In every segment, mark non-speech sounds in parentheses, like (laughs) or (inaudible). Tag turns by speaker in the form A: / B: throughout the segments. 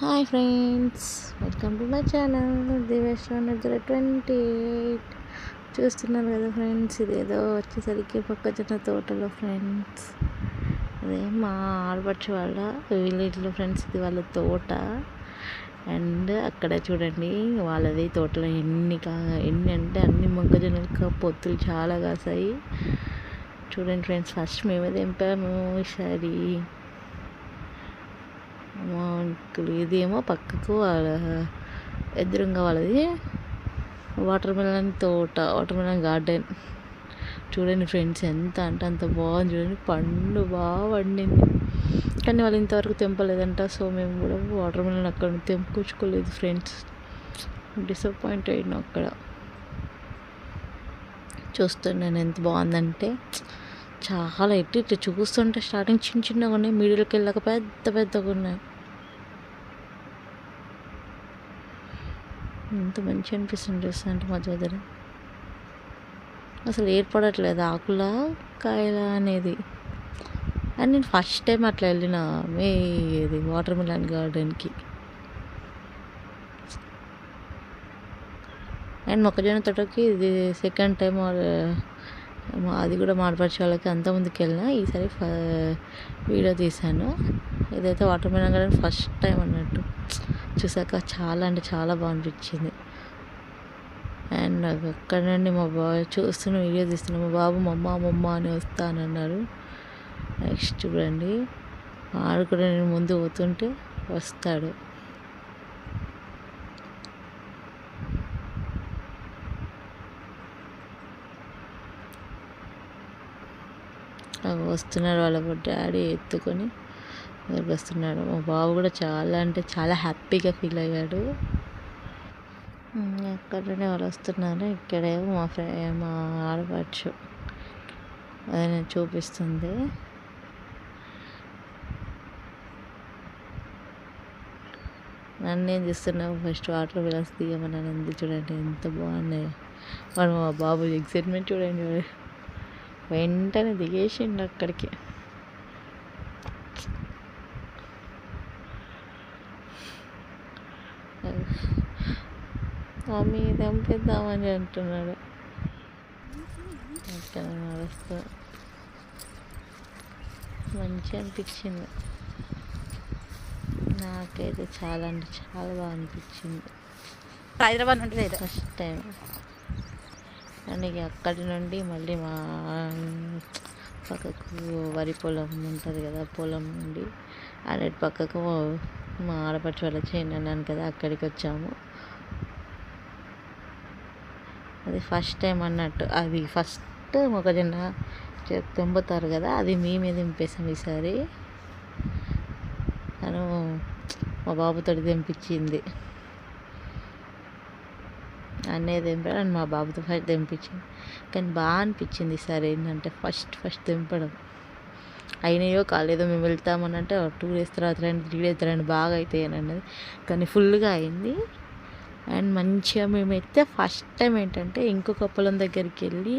A: Hi friends welcome to my channel Divesh zero twenty eight చూస్తున్నారు కదా friends ఇదేదో వచ్చేసరికి మొక్కజొన్న తోటలో ఫ్రెండ్స్ అదే మా ఆడపడుచు వాళ్ళ విలేజ్లో ఫ్రెండ్స్ ఇది వాళ్ళ తోట. అండ్ అక్కడ చూడండి వాళ్ళది తోటలో ఎన్ని కా ఎన్ని అంటే అన్ని మొక్కజొన్నలు పొత్తులు చాలా కాసాయి. చూడండి ఫ్రెండ్స్ ఫస్ట్ మేమే తెంపాము ఈసారి. ఇదేమో పక్కకు వాళ్ళ ఎదురుగా వాళ్ళది. వాటర్ మిలన్ తోట వాటర్ మిలన్ గార్డెన్. చూడండి ఫ్రెండ్స్ ఎంత అంటే అంత బాగుంది చూడండి. పండు బాగా పండింది కానీ వాళ్ళు ఇంతవరకు తెంపలేదంట. సో మేము కూడా వాటర్ మిలన్ అక్కడ తెంపుకొచ్చుకోలేదు ఫ్రెండ్స్. డిసప్పాయింట్ అయినా అక్కడ. చూస్తున్నాను ఎంత బాగుందంటే. చాలా ఎట్టి ఇట్లా చూస్తుంటే స్టార్టింగ్ చిన్న చిన్నగా ఉన్నాయి. మీడియోకి వెళ్ళాక పెద్ద పెద్దగా ఉన్నాయి. ఎంత మంచి అనిపిస్తుంది డ్రెస్ అంటే మా మధ్యన అసలు ఏర్పడట్లేదు ఆకుల కాయల అనేది. అండ్ నేను ఫస్ట్ టైం అట్లా వెళ్ళిన మే ఇది వాటర్ మిలన్ గార్డెన్కి. అండ్ మొక్కజొన్న తోటకి ఇది సెకండ్ టైం అది కూడా మాడపరిచే వాళ్ళకి అంత ముందుకు వెళ్ళిన ఈసారి వీడియో తీశాను. ఇదైతే watermelon garden first time అన్నట్టు. చూసాక చాలా అంటే చాలా బాగా అనిపించింది అండ్ నాకు అక్కడ నుండి మా బాబు చూస్తున్న వీడియో తీస్తున్న మా బాబు మమ్మ మమ్మ అని వస్తానన్నారు నెక్స్ట్ చూడండి. ఆడు కూడా నేను ముందు పోతుంటే వస్తాడు. వస్తున్నారు వాళ్ళ డాడీ ఎత్తుకొని. వస్తున్నాడు మా బాబు కూడా చాలా అంటే చాలా హ్యాపీగా ఫీల్ అయ్యాడు. అక్కడనే వాళ్ళు వస్తున్నారు. ఇక్కడేమో మా ఫ్రె మా ఆడపడుచు అది నేను చూపిస్తుంది. నన్ను ఏం చేస్తున్నావు? ఫస్ట్ వాటర్ విలాస్ దిగమని అంది చూడండి. ఎంత బాగున్నాయి. వాడు మా బాబు ఎక్సైట్మెంట్ చూడండి వెంటనే దిగేసిండు అక్కడికి. మమ్మీ తెంపిద్దామని అంటున్నాడు. అక్కడ నడుస్తూ మంచిగా అనిపించింది. నాకైతే చాలా అంటే చాలా బాగా అనిపించింది.
B: హైదరాబాద్ నుండి
A: ఫస్ట్ టైం. ఇక అక్కడి నుండి మళ్ళీ మా పక్కకు వరి పొలం ఉంటుంది కదా పొలం నుండి అన్నిటి పక్కకు మా ఆడపడిచి వాళ్ళ చేయండి అన్నాను కదా అక్కడికి వచ్చాము. అది ఫస్ట్ టైం అన్నట్టు. అది ఫస్ట్ మొక్కజొన్న తెంపుతారు కదా అది మేమే తెంపేసాం ఈసారి. తను మా బాబుతో తెంపించింది. అన్నయ్య తెంపాడు అని మా బాబుతో ఫస్ట్ తెంపించింది. కానీ బాగా అనిపించింది ఈసారి ఏంటంటే ఫస్ట్ ఫస్ట్ తెంపడం. అయినాయో కాలేదో మేము వెళ్తామని అంటే టూ డేస్ తర్వాత రండి త్రీ డేస్ రండి బాగా అవుతాయి అని అన్నది. కానీ ఫుల్గా అయింది. అండ్ మంచిగా మేమైతే ఫస్ట్ టైం ఏంటంటే ఇంకొక పొలం దగ్గరికి వెళ్ళి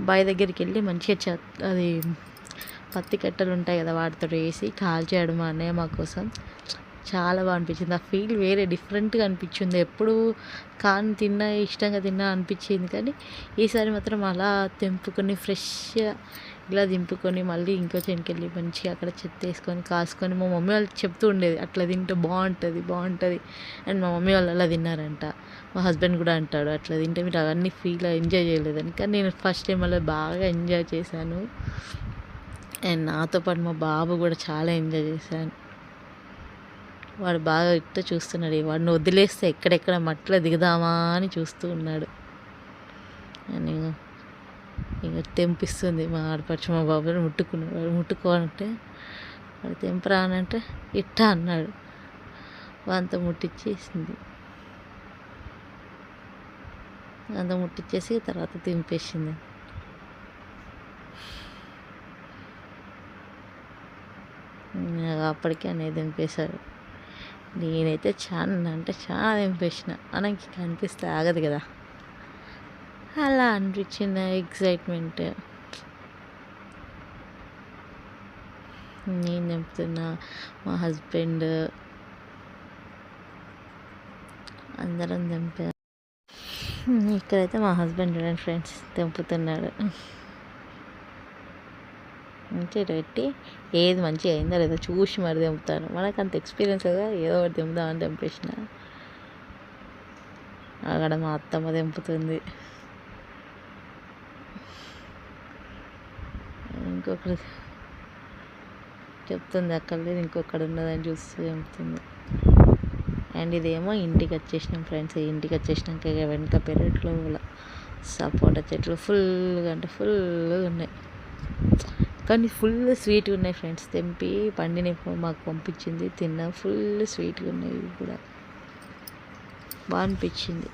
A: బాయ్ దగ్గరికి వెళ్ళి మంచిగా చ అది పత్తి కట్టలు ఉంటాయి కదా వాటితో వేసి కాల్చేయడం చేయడం అన్నయ్య మా కోసం. చాలా బాగా అనిపించింది. ఆ ఫీల్ వేరే డిఫరెంట్గా అనిపించింది. ఎప్పుడు కాన్ తిన్నా ఇష్టంగా తిన్నా అనిపించింది. కానీ ఈసారి మాత్రం అలా తెంపుకొని ఫ్రెష్గా ఇలా దింపుకొని మళ్ళీ ఇంకో చెనికెళ్ళి మంచిగా అక్కడ చెత్త వేసుకొని కాసుకొని మా మమ్మీ వాళ్ళు చెప్తూ ఉండేది అట్లా తింటే బాగుంటుంది బాగుంటుంది అండ్ మా మమ్మీ వాళ్ళు అలా తిన్నారంట. మా హస్బెండ్ కూడా అంటాడు అట్లా తింటే మీరు అవన్నీ ఫీల్ ఎంజాయ్ చేయలేదని. కానీ నేను ఫస్ట్ టైం అలా బాగా ఎంజాయ్ చేశాను. అండ్ నాతో పాటు మా బాబు కూడా చాలా ఎంజాయ్ చేశాను వాడు బాగా ఇట్ట చూస్తున్నాడు వాడిని వదిలేస్తే ఎక్కడెక్కడ మట్ల దిగుదామా అని చూస్తూ ఉన్నాడు. అని ఇక తెంపిస్తుంది మా ఆడపడిచి మా బాబుని ముట్టుకున్నాడు వాడు వాడు తెంపరా అని అంటే ఇట్టా అన్నాడు. వంత ముట్టించేసింది అంత ముట్టించేసి తర్వాత తెంపేసింది. అప్పటికే అనేది దింపేశారు నేనైతే చాలా అంటే చాలా తెంపేసిన. మనకి కనిపిస్తే ఆగదు కదా. అలా అనిపించింది ఎగ్జైట్మెంట్ నేను తెంపుతున్నా మా హస్బెండ్ అందరం తెంపారు ఇక్కడైతే మా హస్బెండ్ చూడండి ఫ్రెండ్స్ తెంపుతున్నాడు మంచిగా పెట్టి ఏది మంచిగా అయిందో లేదో చూసి మరి తెంపుతాను మనకు అంత ఎక్స్పీరియన్స్ కదా ఏదో ఒకటి తెంపుదామని తెంపేసిన అక్కడ మా అత్తమ్మ తెంపుతుంది ఇంకొకటి చెప్తుంది అక్కడ లేదు ఇంకొకడు ఉన్నదని చూస్తూ చెప్తుంది. అండ్ ఇదేమో ఇంటికి వచ్చేసినాం ఫ్రెండ్స్. ఇంటికి వచ్చేసినాక ఇక వెనక పెరట్లో సపోటా చెట్లు ఫుల్గా అంటే ఫుల్గా ఉన్నాయి. కానీ ఫుల్ స్వీట్గా ఉన్నాయి ఫ్రెండ్స్. తెంపి పండిని మాకు పంపించింది. తిన్నా ఫుల్ స్వీట్గా ఉన్నాయి ఇవి కూడా. బాగా అనిపించింది.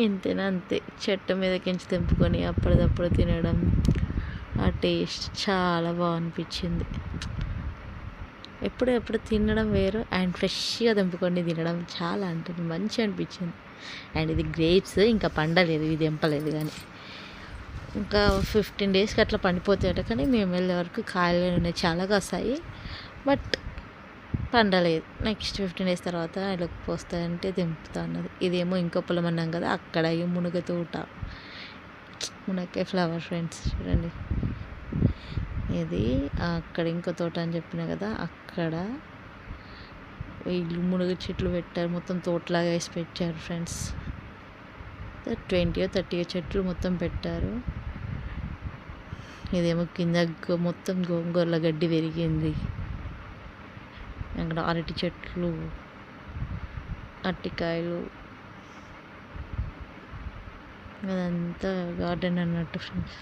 A: ఇంతేనా అంతే చెట్టు మీదకించి తెంపుకొని అప్పటిదప్పుడు తినడం ఆ టేస్ట్ చాలా బాగా అనిపించింది ఎప్పుడు ఎప్పుడు తినడం వేరు. అండ్ ఫ్రెష్గా తెంపుకొని తినడం చాలా అంటే మంచిగా అనిపించింది. అండ్ ఇది గ్రేప్స్ ఇంకా పండలేదు ఇది తెంపలేదు కానీ. ఇంకా ఫిఫ్టీన్ డేస్కి అట్లా పండిపోతాయట కానీ మేము వెళ్ళే వరకు కాయలు ఉన్నాయి చాలా కాస్తాయి. బట్ పండలేదు నెక్స్ట్ ఫిఫ్టీన్ డేస్ తర్వాత ఇలా పోస్తాయంటే దింపుతా అన్నది. ఇదేమో ఇంకో పొలం అన్నాం కదా అక్కడ ఈ మునగ తోట. మునక్కాయ ఫ్లవర్ ఫ్రెండ్స్ చూడండి. ఇది అక్కడ ఇంకో తోట అని చెప్పిన కదా అక్కడ వీళ్ళు మునగ చెట్లు పెట్టారు. మొత్తం తోటలాగా వేసి పెట్టారు ఫ్రెండ్స్ ట్వంటీయో థర్టీయో చెట్లు మొత్తం పెట్టారు. ఇదేమో కింద గో- మొత్తం గోంగూరల గడ్డి పెరిగింది. అక్కడ అరటి చెట్లు అరటికాయలు అదంతా గార్డెన్ అన్నట్టు ఫ్రెండ్స్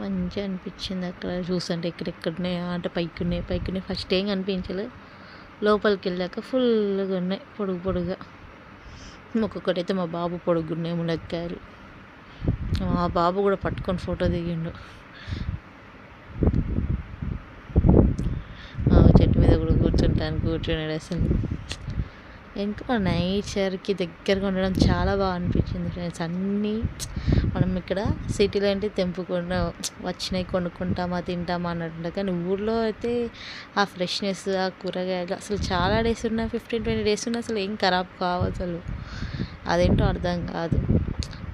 A: మంచిగా అనిపించింది అక్కడ. చూసంటే ఎక్కడెక్కడనే ఉన్నాయా అంటే పైకి ఉన్నాయి పైకి ఉన్నాయి ఫస్ట్ ఏం కనిపించలేదు లోపలికి వెళ్ళాక ఫుల్గా ఉన్నాయి పొడుగు పొడుగా ఒక్కొక్కటైతే మా బాబు పొడుగున్నాయి మునక్కాయలు. మా బాబు కూడా పట్టుకొని ఫోటో దిగిండు ఆ చెట్టు మీద కూడా కూర్చున్నాడు అసలు ఎందుకో నేచర్కి దగ్గరగా ఉండడం చాలా బాగా అనిపించింది ఫ్రెండ్స్. అన్నీ మనం ఇక్కడ సిటీలో అంటే తెంపుకుండా వచ్చినాయి కొనుక్కుంటామా తింటామా అన్నట్టు కానీ ఊర్లో అయితే ఆ ఫ్రెష్నెస్ ఆ కూరగాయలు అసలు చాలా డేస్ ఉన్నా ఫిఫ్టీన్ ట్వంటీ డేస్ ఉన్నా అసలు ఏం ఖరాబ్ కావు అసలు. అదేంటో అర్థం కాదు.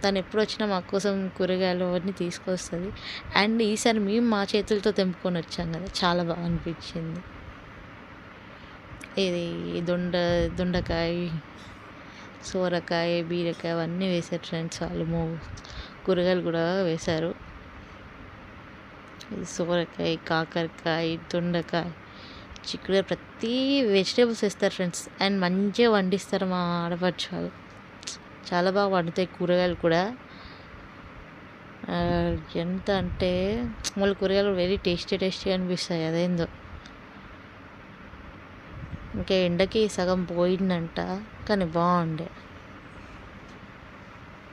A: తను ఎప్పుడు వచ్చినా మా కోసం కూరగాయలు అవన్నీ తీసుకొస్తుంది. అండ్ ఈసారి మేము మా చేతులతో తెంపుకొని వచ్చాం కదా చాలా బాగా అనిపించింది. ఇది దొండ దొండకాయ సోరకాయ బీరకాయ అవన్నీ వేశారు ఫ్రెండ్స్ వాళ్ళు. మూ కూరగాయలు కూడా వేశారు. సోరకాయ కాకరకాయ దొండకాయ. చిక్కుడు ప్రతి వెజిటేబుల్స్ వేస్తారు ఫ్రెండ్స్. అండ్ మంచిగా వండిస్తారు మా ఆడపడుచు వాళ్ళు. చాలా బాగా వండుతాయి కూరగాయలు కూడా. ఎంత అంటే మళ్ళీ కూరగాయలు వెరీ టేస్టీ టేస్టీ అనిపిస్తాయి. అదేందో. ఇంకా ఎండకి సగం పోయిందంట కానీ బాగుండే.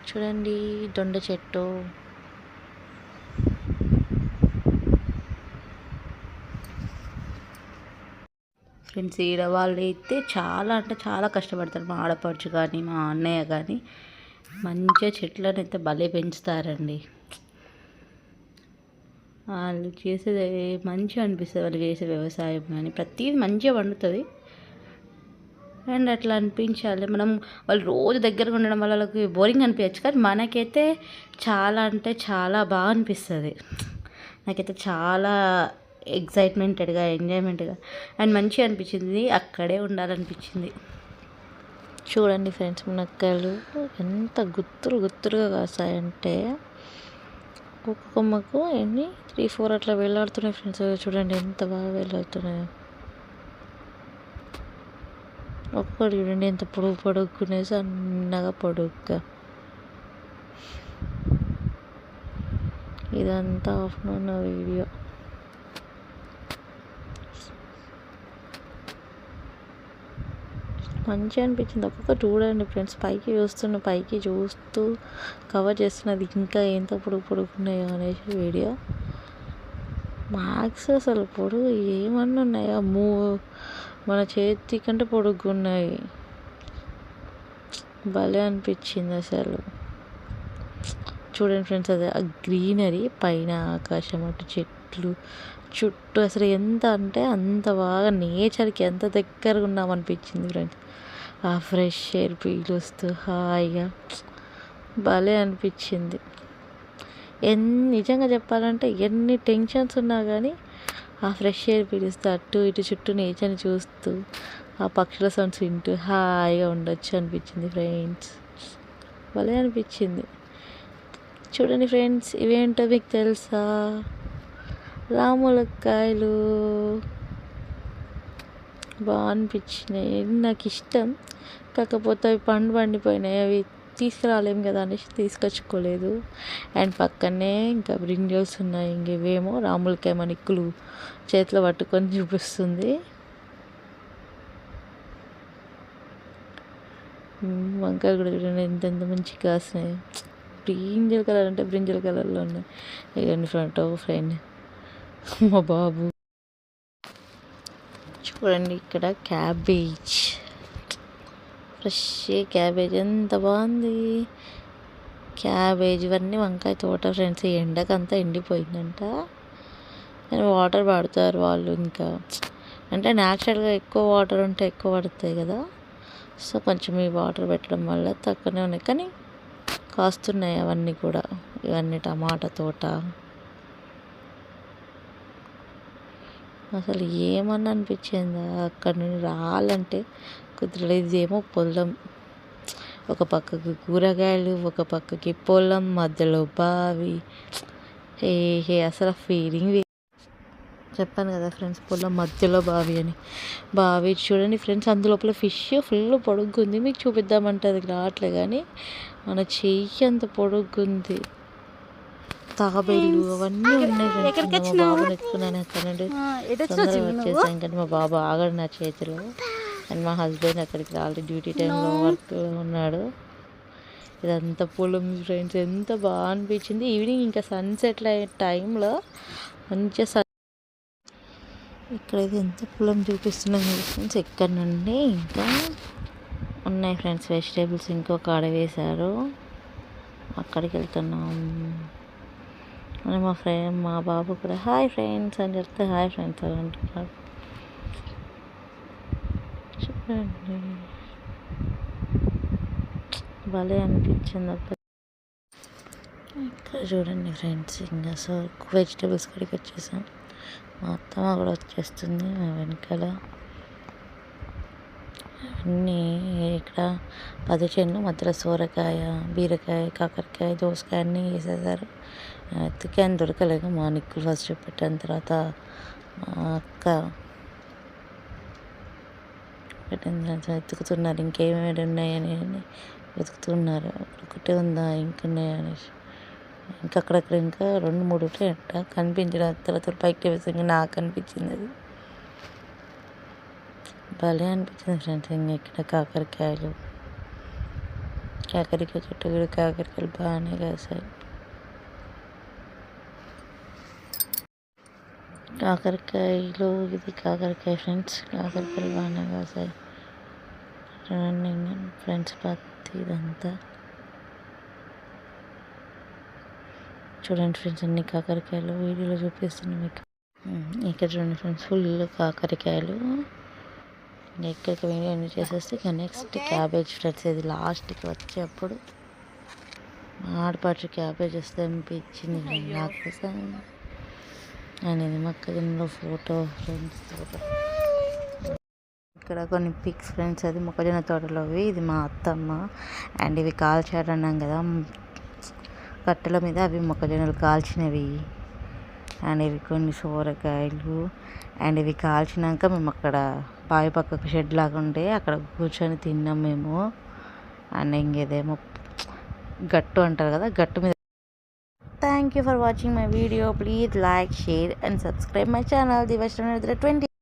A: చూడండి దొండ చెట్టు. ఫ్రెండ్స్ ఈడ వాళ్ళు అయితే చాలా అంటే చాలా కష్టపడతారు. మా ఆడపడుచు కానీ మా అన్నయ్య కానీ మంచిగా చెట్లను అయితే భలే పెంచుతారండి. వాళ్ళు చేసేది మంచిగా అనిపిస్తుంది వాళ్ళు చేసే వ్యవసాయం కానీ ప్రతిదీ మంచిగా పండుతుంది. అండ్ అట్లా అనిపించాలి. మనం వాళ్ళు రోజు దగ్గరగా ఉండడం వల్ల వాళ్ళకి బోరింగ్ అనిపించచ్చు. కానీ మనకైతే చాలా అంటే చాలా బాగా అనిపిస్తుంది. నాకైతే చాలా ఎగ్జైట్మెంటెడ్గా ఎంజాయ్మెంట్గా అండ్ మంచిగా అనిపించింది. అక్కడే ఉండాలనిపించింది. చూడండి ఫ్రెండ్స్ మునక్కాయలు ఎంత గుత్తులు గుత్తులుగా కాస్తాయంటే ఒక్కొక్క కొమ్మకు ఎన్ని? త్రీ ఫోర్ అట్లా వెళ్ళాడుతున్నాయి ఫ్రెండ్స్ చూడండి ఎంత బాగా వెళ్ళాడుతున్నాయో ఒక్కటి చూడండి ఎంత పొడుగు పొడుగునేసి సన్నగా పొడుగ్గా ఇదంతా ఆఫ్టర్నూన్ వీడియో. మంచిగా అనిపించింది. ఒక్కొక్క చూడండి ఫ్రెండ్స్. పైకి చూస్తున్న పైకి చూస్తూ కవర్ చేస్తున్నది ఇంకా ఎంత పొడుగు పొడుగున్నాయో అనేసి వీడియో. మ్యాక్స్ అసలు పొడుగు ఏమన్నా ఉన్నాయా? మూ మన చేతి కంటే పొడుగున్నాయి భలే అనిపించింది అసలు. చూడండి ఫ్రెండ్స్ అదే ఆ గ్రీనరీ పైన ఆకాశం అటు చెట్లు. చుట్టూ అసలు ఎంత అంటే అంత బాగా నేచర్కి ఎంత దగ్గరగా ఉన్నామనిపించింది ఫ్రెండ్స్. ఆ ఫ్రెష్ ఎయిర్ పీలుస్తూ హాయిగా భలే అనిపించింది. ఎన్ని నిజంగా చెప్పాలంటే ఎన్ని టెన్షన్స్ ఉన్నా కానీ ఆ ఫ్రెష్ ఎయిర్ పీలుస్తూ అటు ఇటు చుట్టూ నేచర్ని చూస్తూ ఆ పక్షుల సౌండ్స్ వింటూ హాయిగా ఉండొచ్చు అనిపించింది ఫ్రెండ్స్. భలే అనిపించింది. చూడండి ఫ్రెండ్స్ ఇవేంటో మీకు తెలుసా? రాములక్కాయలు. బాగా అనిపించినాయి. నాకు ఇష్టం. కాకపోతే అవి పండు పండిపోయినాయి. అవి తీసుకురాలేం కదా అనేసి తీసుకొచ్చుకోలేదు. అండ్ పక్కనే ఇంకా బ్రింజల్స్ ఉన్నాయి ఇంకేవేమో రాములకాయ మణిక్కులు చేతిలో పట్టుకొని చూపిస్తుంది. వంకాయలు కూడా చూడండి ఎంత ఎంత మంచిగా కాసినాయి. బ్రింజల్ కలర్ అంటే బ్రింజల్ కలర్లో ఉన్నాయి. ఇవన్నీ ఫ్రంట్ ఫ్రెండ్ మా బాబు. చూడండి ఇక్కడ క్యాబేజ్. ఫ్రెష్ క్యాబేజ్ ఎంత బాగుంది. క్యాబేజ్ ఇవన్నీ వంకాయ తోట ఫ్రెండ్స్ ఎండకంతా ఎండిపోయిందంట. కానీ వాటర్ పడతారు వాళ్ళు ఇంకా. అంటే న్యాచురల్గా ఎక్కువ వాటర్ ఉంటే ఎక్కువ పడతాయి కదా. సో కొంచెం ఈ వాటర్ పెట్టడం వల్ల తక్కువనే ఉన్నాయి. కానీ కాస్తున్నాయి అవన్నీ కూడా. ఇవన్నీ టమాటా తోట. అసలు ఏమన్నా అనిపించిందా? అక్కడ నుండి రాలంటే కుదరలేదు ఇదేమో పొలం. ఒక పక్కకి కూరగాయలు ఒక పక్కకి పొలం మధ్యలో బావి. హే హే అసలు ఫీలింగ్ చెప్పాను కదా ఫ్రెండ్స్ పొలం మధ్యలో బావి అని. బావి చూడండి ఫ్రెండ్స్ అందులోపల ఫిష్ ఫుల్ పొడుగ్గుంది. మీకు చూపిద్దామంటే అది రావట్లే కానీ మన చెయ్యి అంత పొడుగ్గుంది. తాబేళ్ళు అవన్నీ ఉన్నాయి ఫ్రెండ్స్ మా బాబుని ఎత్తుకున్నాను తొందరగా వచ్చేసాం కానీ మా బాబు ఆగడు నా చేతిలో. అండ్ మా హస్బెండ్ అక్కడికి రాలి డ్యూటీ టైంలో వర్క్ ఉన్నాడు. ఇదంతా పొలం ఫ్రెండ్స్ ఎంత బాగా అనిపించింది. ఈవినింగ్ ఇంకా సన్సెట్ టైంలో మంచిగా సన్ ఇక్కడైతే ఎంత పొలం చూపిస్తున్నాను ఫ్రెండ్స్ ఇక్కడ నుండి ఇంకా ఉన్నాయి ఫ్రెండ్స్ వెజిటేబుల్స్ ఇంకొక ఆడ వేశారు. అక్కడికి వెళ్తున్నాం. అని మా ఫ్రెండ్ మా బాబు కూడా హాయ్ ఫ్రెండ్స్ అని చెప్తే హాయ్ ఫ్రెండ్స్ అని అంటున్నాడు. చూడండి (laughs) భలే అనిపించింది అప్పుడు ఇక్కడ చూడండి ఫ్రెండ్స్ ఇంకా సో వెజిటేబుల్స్ కాడికి వచ్చేసాం. మా అత్తమ్మ కూడా వచ్చేస్తుంది మా వెనకాల. అన్నీ ఇక్కడ పది చెన్ను మధ్యలో సోరకాయ బీరకాయ కాకరకాయ దోసకాయ అన్నీ వేసేసారు. ఎత్తుకాయని దొరకలేదు మా నిక్కులు ఫస్ట్ పెట్టిన తర్వాత మా అక్క వెతుకుతున్నారు ఇంకేమేమి ఉన్నాయని అని వెతుకుతున్నారు ఒకటే ఉందా ఇంకున్నాయా అనేసి ఇంకా అక్కడక్కడ ఇంకా రెండు మూడు ఉంటాయంట కనిపించడం తర్వాత పైకి వేసి ఇంకా నాకు కనిపించింది అది భలే అనిపించింది ఫ్రెండ్స్ ఇంకా ఇక్కడ కాకరకాయలు కాకరకాయ చెట్టు కూడా కాకరకాయలు బాగానే కాసాయి కాకరకాయలు ఇది కాకరకాయ ఫ్రెండ్స్ కాకరకాయలు బాగానే కాసాయి. చూడండి ఫ్రెండ్స్ పత్తి ఇదంతా. చూడండి ఫ్రెండ్స్ అన్ని కాకరకాయలు వీడియోలో చూపిస్తున్నాను మీకు. ఇక్కడ చూడండి ఫ్రెండ్స్ ఫుల్ కాకరకాయలు. ఇంకా ఇక్కడికి వీడియో చేసేస్తే ఇక నెక్స్ట్ క్యాబేజ్ ఫ్రెండ్స్ ఇది లాస్ట్కి వచ్చేప్పుడు. ఆడపాటు క్యాబేజ్ వస్తే అనిపించింది ఫ్రెండ్ నాకోసం అనేది మొక్కజొన్నలో ఫోటో ఫ్రెండ్స్ ఫోటో. ఇక్కడ కొన్ని పిక్స్ ఫ్రెండ్స్ అది మొక్కజొన్న తోటలోవి ఇది మా అత్తమ్మ. అండ్ ఇవి కాల్చారు అన్నాం కదా కట్టెల మీద అవి మొక్కజొన్నలు కాల్చినవి. అండ్ ఇవి కొన్ని సోరకాయలు. అండ్ ఇవి కాల్చినాక మేము అక్కడ బావి పక్కకు షెడ్ లాగా ఉంటే అక్కడ కూర్చొని తిన్నాం మేము. అండ్ ఇంకేదేమో గట్టు అంటారు కదా గట్టు మీద Thank you for watching my video. Please like, share and subscribe my channel. Divashram 20.